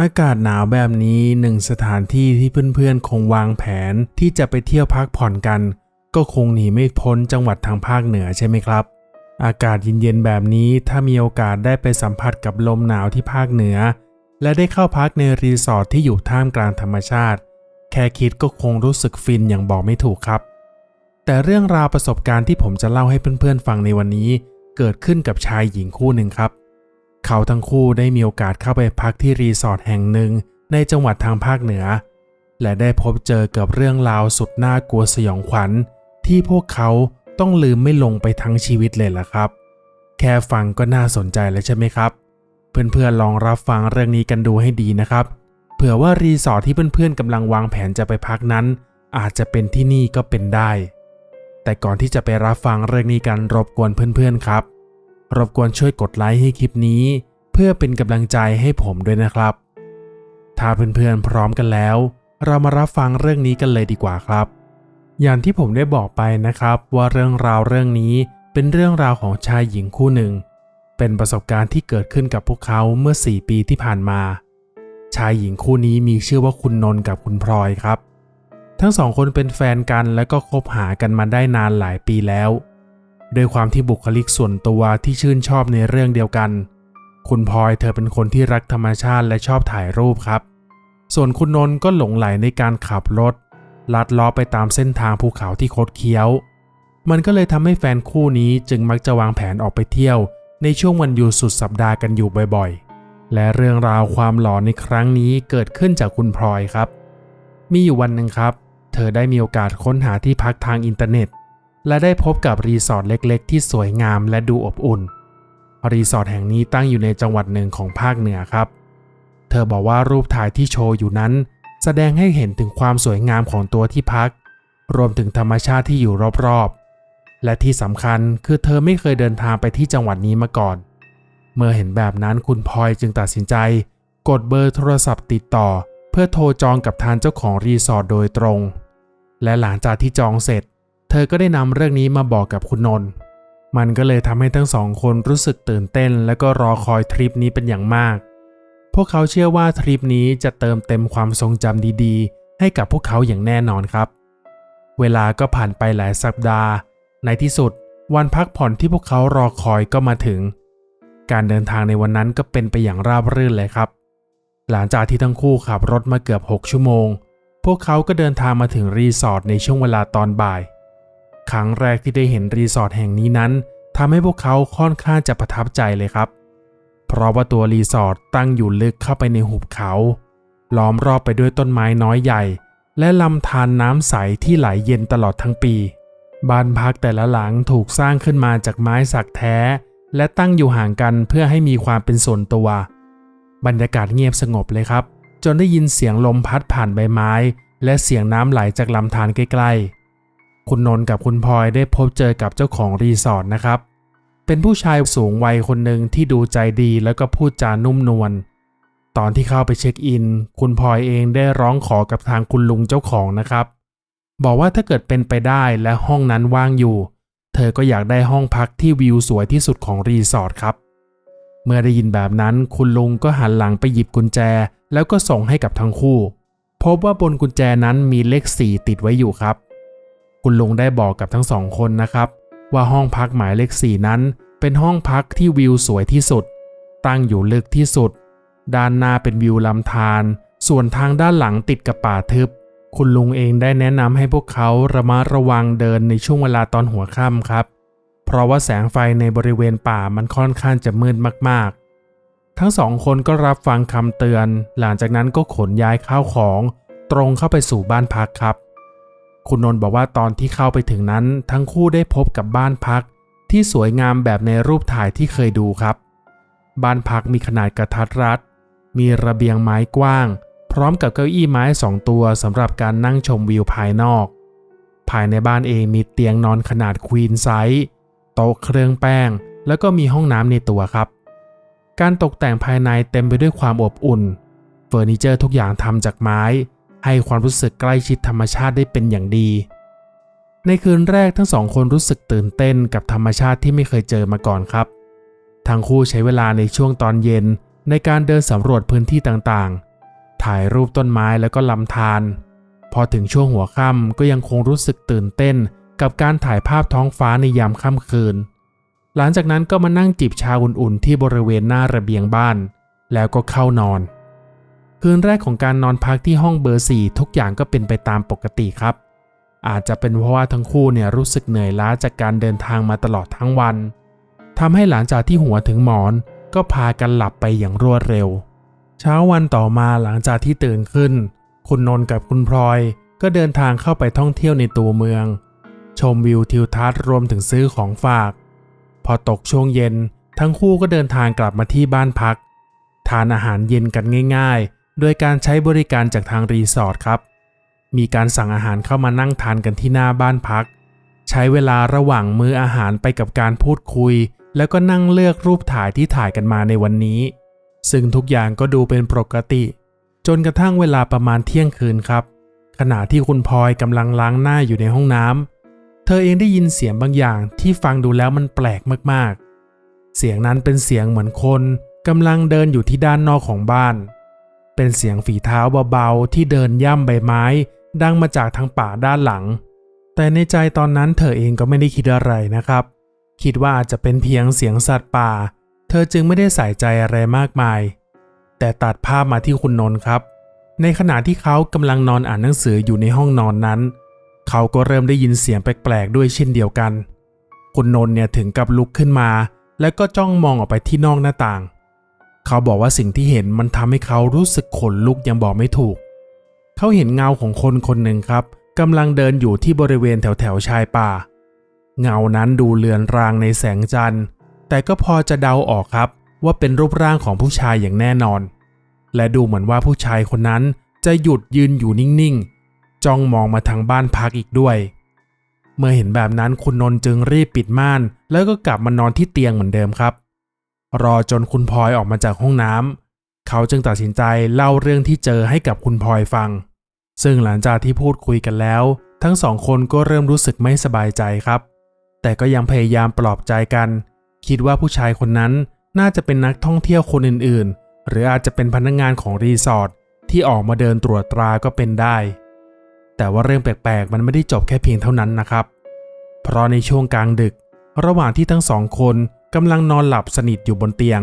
อากาศหนาวแบบนี้หนึ่งสถานที่ที่เพื่อนๆ คงวางแผนที่จะไปเที่ยวพักผ่อนกัน ก็คงหนีไม่พ้นจังหวัดทางภาคเหนือใช่ไหมครับ อากาศเย็นๆแบบนี้ถ้ามีโอกาสได้ไปสัมผัสกับลมหนาวที่ภาคเหนือ และได้เข้าพักในรีสอร์ทที่อยู่ท่ามกลางธรรมชาติ แค่คิดก็คงรู้สึกฟินอย่างบอกไม่ถูกครับ แต่เรื่องราวประสบการณ์ที่ผมจะเล่าให้เพื่อนๆฟังในวันนี้ เกิดขึ้นกับชายหญิงคู่หนึ่งครับ เขาทั้งคู่ได้มีโอกาสเข้าไปพักที่รีสอร์ทแห่งหนึ่งในจังหวัดทางภาคเหนือ และได้พบเจอกับเรื่องราวสุดน่ากลัวสยองขวัญ ที่พวกเขาต้องลืมไม่ลงไปทั้งชีวิตเลยล่ะครับ แค่ฟังก็น่าสนใจแล้วใช่ไหมครับ เพื่อนๆลองรับฟังเรื่องนี้กันดูให้ดีนะครับ เผื่อว่ารีสอร์ทที่เพื่อนๆกำลังวางแผนจะไปพักนั้น อาจจะเป็นที่นี่ก็เป็นได้ แต่ก่อนที่จะไปรับฟังเรื่องนี้กันรบกวนเพื่อนๆครับ รบกวนช่วยกดไลค์ให้คลิปนี้ เพื่อเป็นกำลังใจให้ผมด้วยนะครับ ถ้าเพื่อนๆพร้อมกันแล้ว เรามารับฟังเรื่องนี้กันเลยดีกว่าครับ อย่างที่ผมได้บอกไปนะครับว่าเรื่องราวเรื่องนี้เป็นเรื่องราวของชายหญิงคู่หนึ่ง เป็นประสบการณ์ที่เกิดขึ้นกับพวกเขาเมื่อ 4 ปีที่ผ่านมา ชายหญิงคู่นี้มีชื่อว่าคุณนนท์กับคุณพลอยครับ ทั้งสองคนเป็นแฟนกันและก็คบหากันมาได้นานหลายปีแล้ว ด้วยความที่บุคลิกส่วนตัวที่ชื่นชอบในเรื่องเดียวกัน คุณพลอยเธอเป็นคนที่รักธรรมชาติและชอบถ่ายรูปครับ ส่วนคุณนนท์ก็หลงไหลในการขับรถ ลัดล้อไปตามเส้นทางภูเขาที่คดเคี้ยว มันก็เลยทำให้แฟนคู่นี้จึงมักจะวางแผนออกไปเที่ยว ในช่วงวันหยุดสุดสัปดาห์กันอยู่บ่อยๆ และเรื่องราวความหลอนในครั้งนี้เกิดขึ้นจากคุณพลอยครับ มีอยู่วันหนึ่งครับ เธอได้มีโอกาสค้นหาที่พักทางอินเทอร์เน็ต และได้พบกับรีสอร์ทเล็กๆ ที่สวยงามและดูอบอุ่น รีสอร์ทแห่งนี้ตั้งอยู่ในจังหวัดหนึ่งของภาคเหนือครับ เธอบอกว่ารูปถ่ายที่โชว์อยู่นั้น แสดงให้เห็นถึงความสวยงามของตัวที่พัก รวมถึงธรรมชาติที่อยู่รอบๆ และที่สำคัญคือเธอไม่เคยเดินทางไปที่จังหวัดนี้มาก่อน เมื่อเห็นแบบนั้นคุณพลอยจึงตัดสินใจ กดเบอร์โทรศัพท์ติดต่อ เพื่อโทรจองกับทางเจ้าของรีสอร์ทโดยตรง และหลังจากที่จองเสร็จ ธอก็ได้นำเรื่องนี้มาบอกกับคุณนนท์มันก็เลยทำให้ทั้งสองคนรู้สึกตื่นเต้น และก็รอคอยทริปนี้เป็นอย่างมาก พวกเขาเชื่อว่าทริปนี้จะเติมเต็มความทรงจำดีๆ ให้กับพวกเขาอย่างแน่นอนครับ เวลาก็ผ่านไปหลายสัปดาห์ ในที่สุดวันพักผ่อนที่พวกเขารอคอยก็มาถึง การเดินทางในวันนั้นก็เป็นไปอย่างราบรื่นเลยครับ หลังจากที่ทั้งคู่ขับรถมาเกือบ 6 ชั่วโมง พวกเขาก็เดินทางมาถึงรีสอร์ทในช่วงเวลาตอนบ่าย ครั้งแรกที่ได้เห็นรีสอร์ทแห่งนี้นั้นทำให้พวกเขาค่อนข้างจะประทับใจเลยครับ เพราะว่าตัวรีสอร์ทตั้งอยู่ลึกเข้าไปในหุบเขา ล้อมรอบไปด้วยต้นไม้น้อยใหญ่ และลำธารน้ำใสที่ไหลเย็นตลอดทั้งปี บ้านพักแต่ละหลังถูกสร้างขึ้นมาจากไม้สักแท้ และตั้งอยู่ห่างกันเพื่อให้มีความเป็นส่วนตัว บรรยากาศเงียบสงบเลยครับ จนได้ยินเสียงลมพัดผ่านใบไม้ และเสียงน้ำไหลจากลำธารใกล้ๆ คุณนนท์กับคุณพลอยได้พบเจอกับเจ้าของรีสอร์ทนะครับ เป็นผู้ชายสูงวัยคนหนึ่งที่ดูใจดีแล้วก็พูดจานุ่มนวล ตอนที่เข้าไปเช็คอิน คุณพลอยเองได้ร้องขอกับทางคุณลุงเจ้าของนะครับ บอกว่าถ้าเกิดเป็นไปได้และห้องนั้นว่างอยู่ เธอก็อยากได้ห้องพักที่วิวสวยที่สุดของรีสอร์ทครับ เมื่อได้ยินแบบนั้นคุณลุงก็หันหลังไปหยิบกุญแจ แล้วก็ส่งให้กับทั้งคู่ พบว่าบนกุญแจนั้นมีเลข 4 ติดไว้อยู่ครับ คุณลุงได้บอกกับทั้งสองคนนะครับ ว่าห้องพักหมายเลข4นั้น เป็นห้องพักที่วิวสวยที่สุด ตั้งอยู่ลึกที่สุด ด้านหน้าเป็นวิวลำธารส่วนทางด้านหลังติดกับป่าทึบ คุณลุงเองได้แนะนำให้พวกเขาระมัดระวังเดินในช่วงเวลาตอนหัวค่ำครับ เพราะว่าแสงไฟในบริเวณป่ามันค่อนข้างจะมืดมากๆ ทั้งสองคนก็รับฟังคำเตือน หลังจากนั้นก็ขนย้ายข้าวของ ตรงเข้าไปสู่บ้านพักครับ คุณนนท์บอกว่าตอนที่เข้าไปถึงนั้น ทั้งคู่ได้พบกับบ้านพัก ที่สวยงามแบบในรูปถ่ายที่เคยดูครับ บ้านพักมีขนาดกระทัดรัด มีระเบียงไม้กว้าง พร้อมกับเก้าอี้ไม้สองตัวสำหรับการนั่งชมวิวภายนอก ภายในบ้านเองมีเตียงนอนขนาดควีนไซส์โต๊ะเครื่องแป้ง แล้วก็มีห้องน้ำในตัวครับ การตกแต่งภายในเต็มไปด้วยความอบอุ่น เฟอร์นิเจอร์ทุกอย่างทำจากไม้ ให้ความรู้สึกใกล้ชิดธรรมชาติได้เป็นอย่างดี ในคืนแรกทั้งสองคนรู้สึกตื่นเต้นกับธรรมชาติที่ไม่เคยเจอมาก่อนครับ ทั้งคู่ใช้เวลาในช่วงตอนเย็นในการเดินสำรวจพื้นที่ต่างๆ ถ่ายรูปต้นไม้แล้วก็ลำธาร พอถึงช่วงหัวค่ำก็ยังคงรู้สึกตื่นเต้นกับการถ่ายภาพท้องฟ้าในยามค่ำคืน หลังจากนั้นก็มานั่งจิบชาอุ่นๆที่บริเวณหน้าระเบียงบ้าน แล้วก็เข้านอน คืนแรกของการนอนพักที่ห้องเบอร์สี่ทุกอย่างก็เป็นไปตามปกติครับ อาจจะเป็นเพราะว่าทั้งคู่เนี่ยรู้สึกเหนื่อยล้าจากการเดินทางมาตลอดทั้งวันทำให้หลังจากที่หัวถึงหมอนก็พากันหลับไปอย่างรวดเร็ว เช้าวันต่อมาหลังจากที่ตื่นขึ้น คุณนนท์กับคุณพลอย ก็เดินทางเข้าไปท่องเที่ยวในตัวเมือง ชมวิวทิวทัศน์รวมถึงซื้อของฝาก พอตกช่วงเย็น ทั้งคู่ก็เดินทางกลับมาที่บ้านพัก ทานอาหารเย็นกันง่ายๆ โดยการใช้บริการจากทางรีสอร์ทครับ มีการสั่งอาหารเข้ามานั่งทานกันที่หน้าบ้านพัก ใช้เวลาระหว่างมื้ออาหารไปกับการพูดคุย แล้วก็นั่งเลือกรูปถ่ายที่ถ่ายกันมาในวันนี้ ซึ่งทุกอย่างก็ดูเป็นปกติ จนกระทั่งเวลาประมาณเที่ยงคืนครับ ขณะที่คุณพลอยกำลังล้างหน้าอยู่ในห้องน้ำเธอเองได้ยินเสียงบางอย่างที่ฟังดูแล้วมันแปลกมากๆ เสียงนั้นเป็นเสียงเหมือนคนกำลังเดินอยู่ที่ด้านนอกของบ้าน เป็นเสียงฝีเท้าเบาๆที่เดินย่ำใบไม้ ดังมาจากทางป่าด้านหลัง แต่ในใจตอนนั้นเธอเองก็ไม่ได้คิดอะไรนะครับ คิดว่าอาจจะเป็นเพียงเสียงสัตว์ป่า เธอจึงไม่ได้ใส่ใจอะไรมากมาย แต่ตัดภาพมาที่คุณนนท์ครับ ในขณะที่เขากำลังนอนอ่านหนังสืออยู่ในห้องนอนนั้น เขาก็เริ่มได้ยินเสียงแปลกๆด้วยเช่นเดียวกัน คุณนนท์เนี่ยถึงกับลุกขึ้นมา แล้วก็จ้องมองออกไปที่นอกหน้าต่าง เขาบอกว่าสิ่งที่เห็นมันทำให้เขารู้สึกขนลุกยังบอกไม่ถูก เขาเห็นเงาของคนคนหนึ่งครับกำลังเดินอยู่ที่บริเวณแถวแถวชายป่า เงานั้นดูเลือนรางในแสงจันทร์ แต่ก็พอจะเดาออกครับว่าเป็นรูปร่างของผู้ชายอย่างแน่นอน และดูเหมือนว่าผู้ชายคนนั้นจะหยุดยืนอยู่นิ่งๆ จ้องมองมาทางบ้านพักอีกด้วย เมื่อเห็นแบบนั้นคุณนนท์จึงรีบปิดม่าน แล้วก็กลับมานอนที่เตียงเหมือนเดิมครับ รอจนคุณพลอยออกมาจากห้องน้ำเขาจึงตัดสินใจเล่าเรื่องที่เจอให้กับคุณพลอยฟัง ซึ่งหลังจากที่พูดคุยกันแล้ว ทั้งสองคนก็เริ่มรู้สึกไม่สบายใจครับ แต่ก็ยังพยายามปลอบใจกัน คิดว่าผู้ชายคนนั้นน่าจะเป็นนักท่องเที่ยวคนอื่นๆ หรืออาจจะเป็นพนักงานของรีสอร์ทที่ออกมาเดินตรวจตราก็เป็นได้ แต่ว่าเรื่องแปลกๆ มันไม่ได้จบแค่เพียงเท่านั้นนะครับ เพราะในช่วงกลางดึก ระหว่างที่ทั้งสองคน กำลังนอนหลับสนิทอยู่บนเตียง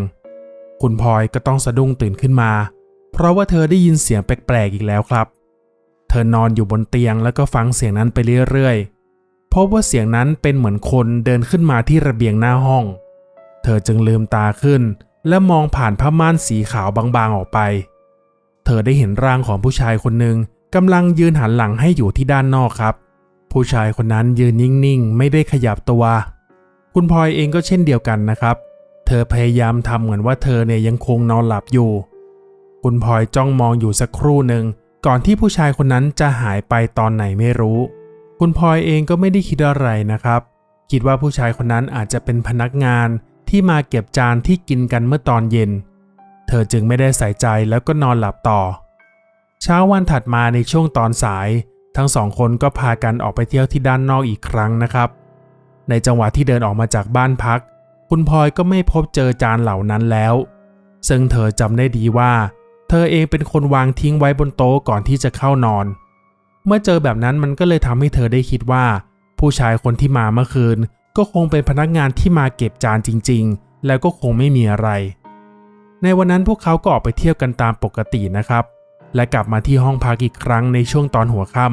คุณพลอยก็ต้องสะดุ้งตื่นขึ้นมา เพราะว่าเธอได้ยินเสียงแปลกๆอีกแล้วครับ เธอนอนอยู่บนเตียงแล้วก็ฟังเสียงนั้นไปเรื่อยๆพบว่าเสียงนั้นเป็นเหมือนคนเดินขึ้นมาที่ระเบียงหน้าห้อง เธอจึงลืมตาขึ้น และมองผ่านผ้าม่านสีขาวบางๆออกไป เธอได้เห็นร่างของผู้ชายคนหนึ่งกำลังยืนหันหลังให้อยู่ที่ด้านนอกครับ ผู้ชายคนนั้นยืนนิ่งๆ ไม่ได้ขยับตัว คุณพลอยเองก็เช่นเดียวกันนะครับ เธอพยายามทำเหมือนว่าเธอเนี่ยยังคงนอนหลับอยู่ คุณพลอยจ้องมองอยู่สักครู่หนึ่งก่อนที่ผู้ชายคนนั้นจะหายไปตอนไหนไม่รู้ คุณพลอยเองก็ไม่ได้คิดอะไรนะครับ คิดว่าผู้ชายคนนั้นอาจจะเป็นพนักงานที่มาเก็บจานที่กินกันเมื่อตอนเย็น เธอจึงไม่ได้ใส่ใจแล้วก็นอนหลับต่อ เช้าวันถัดมาในช่วงตอนสาย ทั้งสองคนก็พากันออกไปเที่ยวที่ด้านนอกอีกครั้งนะครับ ในจังหวะที่เดินออกมาจากบ้านพัก คุณพลอยก็ไม่พบเจอจานเหล่านั้นแล้ว ซึ่งเธอจำได้ดีว่า เธอเองเป็นคนวางทิ้งไว้บนโต๊ะก่อนที่จะเข้านอน เมื่อเจอแบบนั้นมันก็เลยทำให้เธอได้คิดว่า ผู้ชายคนที่มาเมื่อคืน ก็คงเป็นพนักงานที่มาเก็บจานจริง ๆ แล้วก็คงไม่มีอะไร ในวันนั้นพวกเขาก็ออกไปเที่ยวกันตามปกตินะครับ และกลับมาที่ห้องพักอีกครั้งในช่วงตอนหัวค่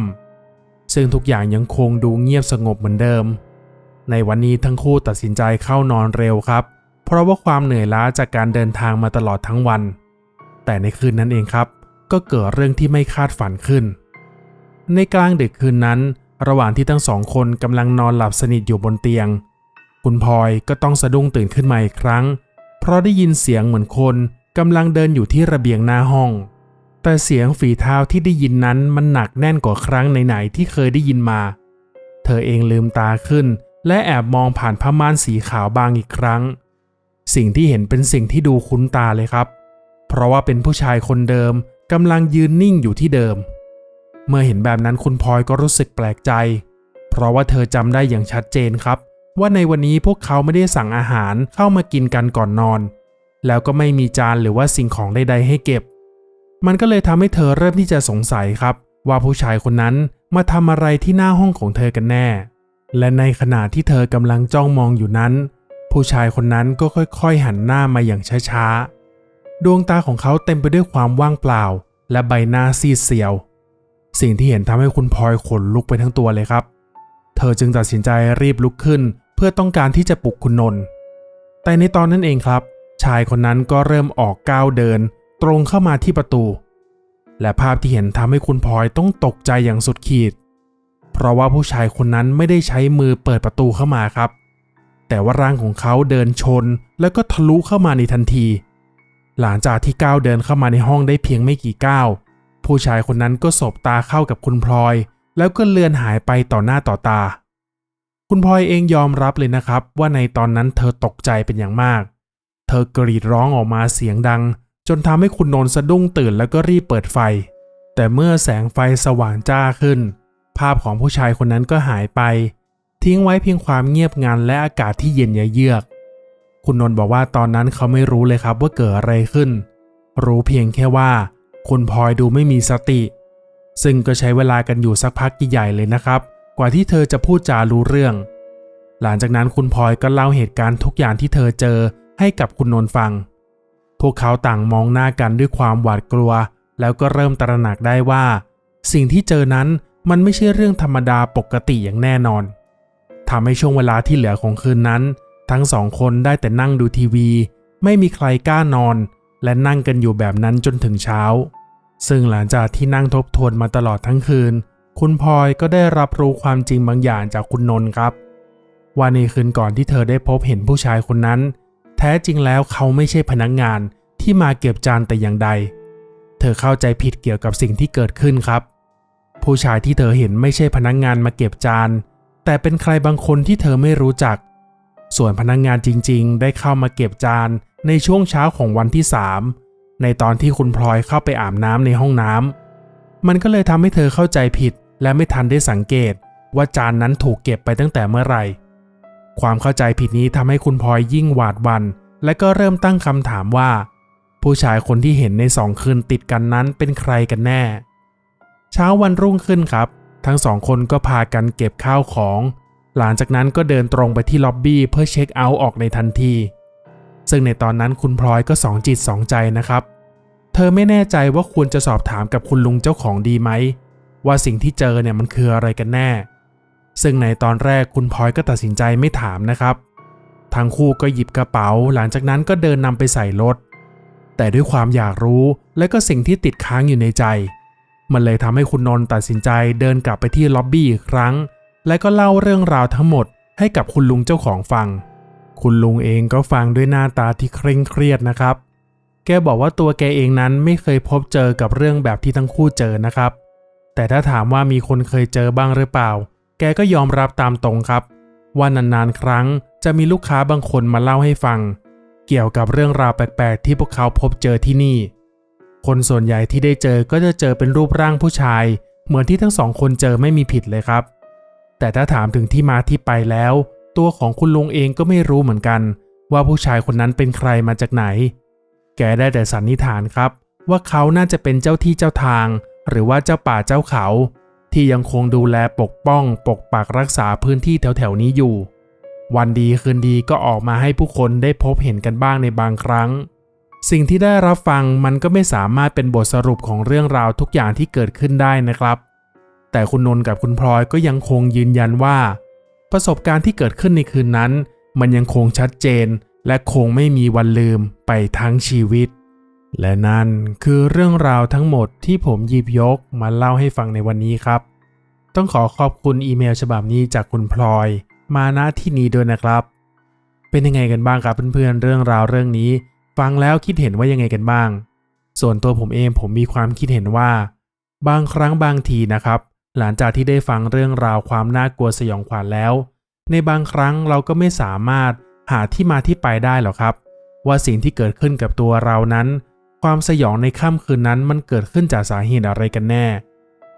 ำซึ่งทุกอย่างยังคงดูเงียบสงบเหมือนเดิม ในวันนี้ทั้งคู่ตัดสินใจเข้านอนเร็วครับ เพราะว่าความเหนื่อยล้าจากการเดินทางมาตลอดทั้งวัน แต่ในคืนนั้นเองครับ ก็เกิดเรื่องที่ไม่คาดฝันขึ้น ในกลางดึกคืนนั้น ระหว่างที่ทั้งสองคนกำลังนอนหลับสนิทอยู่บนเตียง คุณพลอยก็ต้องสะดุ้งตื่นขึ้นมาอีกครั้ง เพราะได้ยินเสียงเหมือนคนกำลังเดินอยู่ที่ระเบียงหน้าห้อง แต่เสียงฝีเท้าที่ได้ยินนั้นมันหนักแน่นกว่าครั้งไหนๆที่เคยได้ยินมา เธอเองลืมตาขึ้น และแอบมองผ่านผ้าม่านสีขาวบางอีกครั้ง สิ่งที่เห็นเป็นสิ่งที่ดูคุ้นตาเลยครับ เพราะว่าเป็นผู้ชายคนเดิมกำลังยืนนิ่งอยู่ที่เดิม เมื่อเห็นแบบนั้นคุณพลอยก็รู้สึกแปลกใจ เพราะว่าเธอจำได้อย่างชัดเจนครับ ว่าในวันนี้พวกเขาไม่ได้สั่งอาหารเข้ามากินกันก่อนนอน แล้วก็ไม่มีจานหรือว่าสิ่งของใด ๆ ให้เก็บ มันก็เลยทำให้เธอเริ่มที่จะสงสัยครับ ว่าผู้ชายคนนั้นมาทำอะไรที่หน้าห้องของเธอกันแน่ และในขณะที่เธอกำลังจ้องมองอยู่นั้น ผู้ชายคนนั้นก็ค่อยๆหันหน้ามาอย่างช้าๆ ดวงตาของเขาเต็มไปด้วยความว่างเปล่า และใบหน้าซีดเซียว สิ่งที่เห็นทำให้คุณพลอยขนลุกไปทั้งตัวเลยครับ เธอจึงตัดสินใจรีบลุกขึ้น เพื่อต้องการที่จะปลุกคุณนนท์แต่ในตอนนั้นเองครับ ชายคนนั้นก็เริ่มออกก้าวเดิน ตรงเข้ามาที่ประตู และภาพที่เห็นทำให้คุณพลอยต้องตกใจอย่างสุดขีดเพราะว่าผู้ชายคนนั้นไม่ได้ใช้มือเปิดประตูเข้ามาครับ แต่ว่าร่างของเขาเดินชนแล้วก็ทะลุเข้ามาในทันที หลังจากที่ก้าวเดินเข้ามาในห้องได้เพียงไม่กี่ก้าวผู้ชายคนนั้นก็สบตาเข้ากับคุณพลอย แล้วก็เลือนหายไปต่อหน้าต่อตา คุณพลอยเองยอมรับเลยนะครับ ว่าในตอนนั้นเธอตกใจเป็นอย่างมาก เธอกรีดร้องออกมาเสียงดัง จนทำให้คุณนนท์สะดุ้งตื่นแล้วก็รีบเปิดไฟ แต่เมื่อแสงไฟสว่างจ้าขึ้น ภาพของผู้ชายคนนั้นก็หายไป ทิ้งไว้เพียงความเงียบงันและอากาศที่เย็นเยือก คุณนนท์บอกว่าตอนนั้นเขาไม่รู้เลยครับว่าเกิดอะไรขึ้น รู้เพียงแค่ว่าคุณพลอยดูไม่มีสติ ซึ่งก็ใช้เวลากันอยู่สักพักใหญ่เลยนะครับ กว่าที่เธอจะพูดจารู้เรื่อง หลังจากนั้นคุณพลอยก็เล่าเหตุการณ์ทุกอย่างที่เธอเจอให้กับคุณนนท์ฟัง พวกเขาต่างมองหน้ากันด้วยความหวาดกลัว แล้วก็เริ่มตระหนักได้ว่า สิ่งที่เจอนั้น มันไม่ใช่เรื่องธรรมดาปกติอย่างแน่นอนทำให้ช่วงเวลาที่เหลือของคืนนั้น ทั้งสองคนได้แต่นั่งดูทีวี ไม่มีใครกล้านอน และนั่งกันอยู่แบบนั้นจนถึงเช้า ซึ่งหลังจากที่นั่งทบทวนมาตลอดทั้งคืน คุณพลอยก็ได้รับรู้ความจริงบางอย่างจากคุณนนท์ครับ ว่าในคืนก่อนที่เธอได้พบเห็นผู้ชายคนนั้น แท้จริงแล้วเขาไม่ใช่พนักงานที่มาเก็บจานแต่อย่างใด เธอเข้าใจผิดเกี่ยวกับสิ่งที่เกิดขึ้นครับ ผู้ชายที่เธอเห็นไม่ใช่พนักงานมาเก็บจาน แต่เป็นใครบางคนที่เธอไม่รู้จัก ส่วนพนักงานจริงๆ ได้เข้ามาเก็บจานในช่วงเช้าของวันที่ 3 ในตอนที่คุณพลอยเข้าไปอาบน้ำในห้องน้ำมันก็เลยทำให้เธอเข้าใจผิด และไม่ทันได้สังเกต ว่าจานนั้นถูกเก็บไปตั้งแต่เมื่อไหร่ ความเข้าใจผิดนี้ทำให้คุณพลอยยิ่งหวาดวันและก็เริ่มตั้งคำถามว่า ผู้ชายคนที่เห็นในสองคืนติดกันนั้นเป็นใครกันแน่ เช้าวันรุ่งขึ้นครับ ทั้งสองคนก็พากันเก็บข้าวของ หลังจากนั้นก็เดินตรงไปที่ล็อบบี้เพื่อเช็คเอาท์ออกในทันที ซึ่งในตอนนั้นคุณพลอยก็สองจิตสองใจนะครับ เธอไม่แน่ใจว่าควรจะสอบถามกับคุณลุงเจ้าของดีไหม ว่าสิ่งที่เจอเนี่ยมันคืออะไรกันแน่ ซึ่งในตอนแรกคุณพลอยก็ตัดสินใจไม่ถามนะครับทั้งคู่ก็หยิบกระเป๋า หลังจากนั้นก็เดินนำไปใส่รถ แต่ด้วยความอยากรู้และก็สิ่งที่ติดค้างอยู่ในใจ มันเลยทำให้คุณนนท์ตัดสินใจเดินกลับไปที่ล็อบบี้อีกครั้ง และก็เล่าเรื่องราวทั้งหมดให้กับคุณลุงเจ้าของฟัง คุณลุงเองก็ฟังด้วยหน้าตาที่เคร่งเครียดนะครับ แกบอกว่าตัวแกเองนั้นไม่เคยพบเจอกับเรื่องแบบที่ทั้งคู่เจอนะครับ แต่ถ้าถามว่ามีคนเคยเจอบ้างหรือเปล่า แกก็ยอมรับตามตรงครับ ว่านานๆครั้งจะมีลูกค้าบางคนมาเล่าให้ฟัง เกี่ยวกับเรื่องราวแปลกๆที่พวกเขาพบเจอที่นี่ คนส่วนใหญ่ที่ได้เจอก็จะเจอเป็นรูปร่างผู้ชาย เหมือนที่ทั้งสองคนเจอไม่มีผิดเลยครับ แต่ถ้าถามถึงที่มาที่ไปแล้ว ตัวของคุณลุงเองก็ไม่รู้เหมือนกัน ว่าผู้ชายคนนั้นเป็นใครมาจากไหน แกได้แต่สันนิษฐานครับ ว่าเขาน่าจะเป็นเจ้าที่เจ้าทาง หรือว่าเจ้าป่าเจ้าเขา ที่ยังคงดูแลปกป้อง ปกปักรักษาพื้นที่แถวๆนี้อยู่ วันดีคืนดีก็ออกมาให้ผู้คนได้พบเห็นกันบ้างในบางครั้ง สิ่งที่ได้รับฟังมันก็ไม่สามารถเป็นบทสรุปของเรื่องราวทุกอย่างที่เกิดขึ้นได้นะครับ แต่คุณนนท์กับคุณพลอยก็ยังคงยืนยันว่า ประสบการณ์ที่เกิดขึ้นในคืนนั้น มันยังคงชัดเจน และคงไม่มีวันลืมไปทั้งชีวิต และนั่นคือเรื่องราวทั้งหมดที่ผมหยิบยกมาเล่าให้ฟังในวันนี้ครับ ต้องขอขอบคุณอีเมลฉบับนี้จากคุณพลอย มาณที่นี้ด้วยนะครับ เป็นยังไงกันบ้างครับเพื่อนๆเรื่องราวเรื่องนี้ ฟังแล้วคิดเห็นว่ายังไงกันบ้าง ส่วนตัวผมเองผมมีความคิดเห็นว่า บางครั้งบางทีนะครับ หลังจากที่ได้ฟังเรื่องราวความน่ากลัวสยองขวัญแล้ว ในบางครั้งเราก็ไม่สามารถหาที่มาที่ไปได้หรอกครับ ว่าสิ่งที่เกิดขึ้นกับตัวเรานั้น ความสยองในค่ำคืนนั้นมันเกิดขึ้นจากสาเหตุอะไรกันแน่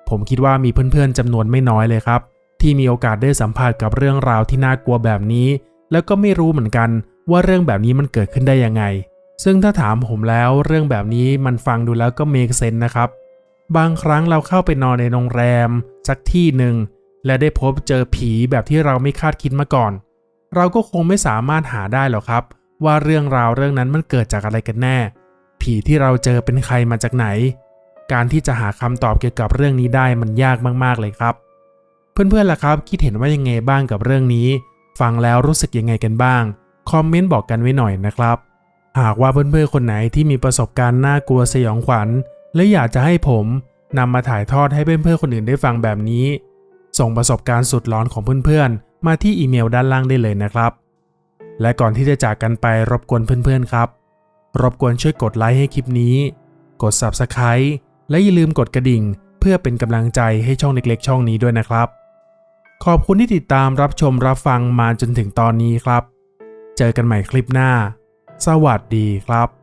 ผมคิดว่ามีเพื่อนๆจำนวนไม่น้อยเลยครับ ที่มีโอกาสได้สัมผัสกับเรื่องราวที่น่ากลัวแบบนี้ แล้วก็ไม่รู้เหมือนกันว่าเรื่องแบบนี้มันเกิดขึ้นได้ยังไง ซึ่งถ้าถามผมแล้วเรื่องแบบนี้มันฟังดูแล้วก็เมกเซนนะครับ บางครั้งเราเข้าไปนอนในโรงแรมสักที่หนึ่ง และได้พบเจอผีแบบที่เราไม่คาดคิดมาก่อน เราก็คงไม่สามารถหาได้หรอกครับ ว่าเรื่องราวเรื่องนั้นมันเกิดจากอะไรกันแน่ ผีที่เราเจอเป็นใครมาจากไหน การที่จะหาคำตอบเกี่ยวกับเรื่องนี้ได้มันยากมากๆเลยครับ เพื่อนๆล่ะครับ คิดเห็นว่ายังไงบ้างกับเรื่องนี้ ฟังแล้วรู้สึกยังไงกันบ้างคอมเมนต์บอกกันไว้หน่อยนะครับ หากว่าเพื่อนๆคนไหนที่มีประสบการณ์น่ากลัวสยองขวัญ และอยากจะให้ผมนำมาถ่ายทอดให้เพื่อนๆคนอื่นได้ฟังแบบนี้ ส่งประสบการณ์สุดหลอนของเพื่อนๆ มาที่อีเมลด้านล่างได้เลยนะครับ และก่อนที่จะจากกันไปรบกวนเพื่อนๆครับ รบกวนช่วยกดไลค์ให้คลิปนี้ กด Subscribe และอย่าลืมกดกระดิ่ง เพื่อเป็นกำลังใจให้ช่องเล็กๆ ช่องนี้ด้วยนะครับ ขอบคุณที่ติดตามรับชมรับฟังมาจนถึงตอนนี้ครับ เจอกันใหม่คลิปหน้า สวัสดีครับ